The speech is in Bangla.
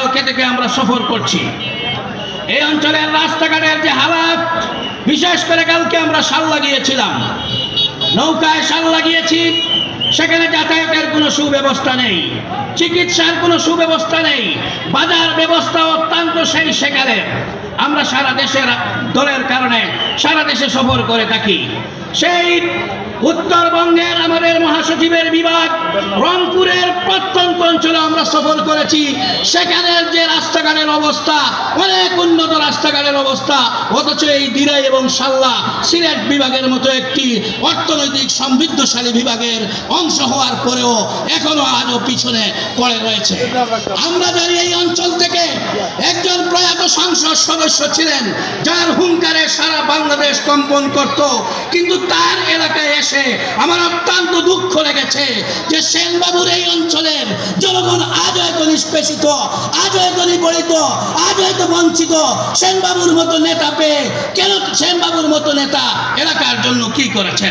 কালকে থেকে আমরা সফর করছি। এই অঞ্চলের রাস্তাঘাটের যে হালাত, বিশেষ করে কালকে আমরা সাল লাগিয়েছিলাম। নৌকায় সাল লাগিয়েছি, সেখানে যাতায়াতের কোনো সুব্যবস্থা নেই, চিকিৎসার কোনো সুব্যবস্থা নেই, বাজার ব্যবস্থা অত্যন্ত সেই সেখানে আমরা সারা দেশের দলের কারণে সারা দেশে সফর করে থাকি। সেই উত্তরবঙ্গের আমাদের মহাসচিবের বিভাগ রংপুরের প্রত্যন্ত অঞ্চলে আমরা সফর করেছি, সেখানের যে রাস্তাঘাটের অবস্থা, অনেক উন্নত রাস্তাঘাটের অবস্থা, অথচ এই দিরাই এবং সাল্লা সিলেট বিভাগের মতো একটি অর্থনৈতিক সমৃদ্ধশালী বিভাগের অংশ হওয়ার পরেও এখনও আজও পিছনে পড়ে রয়েছে। আমরা জানি এই অঞ্চল থেকে একজন প্রয়াত সংসদ সদস্য ছিলেন, যার হুঙ্কারে সারা বাংলাদেশ কম্পন করত, কিন্তু তার এলাকায় এসে আমার অত্যন্ত দুঃখ লেগেছে। নিষ্পেষিত আজ হয়তো নিপড়িত আজ হয়তো বঞ্চিত সেনবাবুর মতো নেতা পেয়ে, কেন সেনবাবুর মতো নেতা এলাকার জন্য কি করেছেন?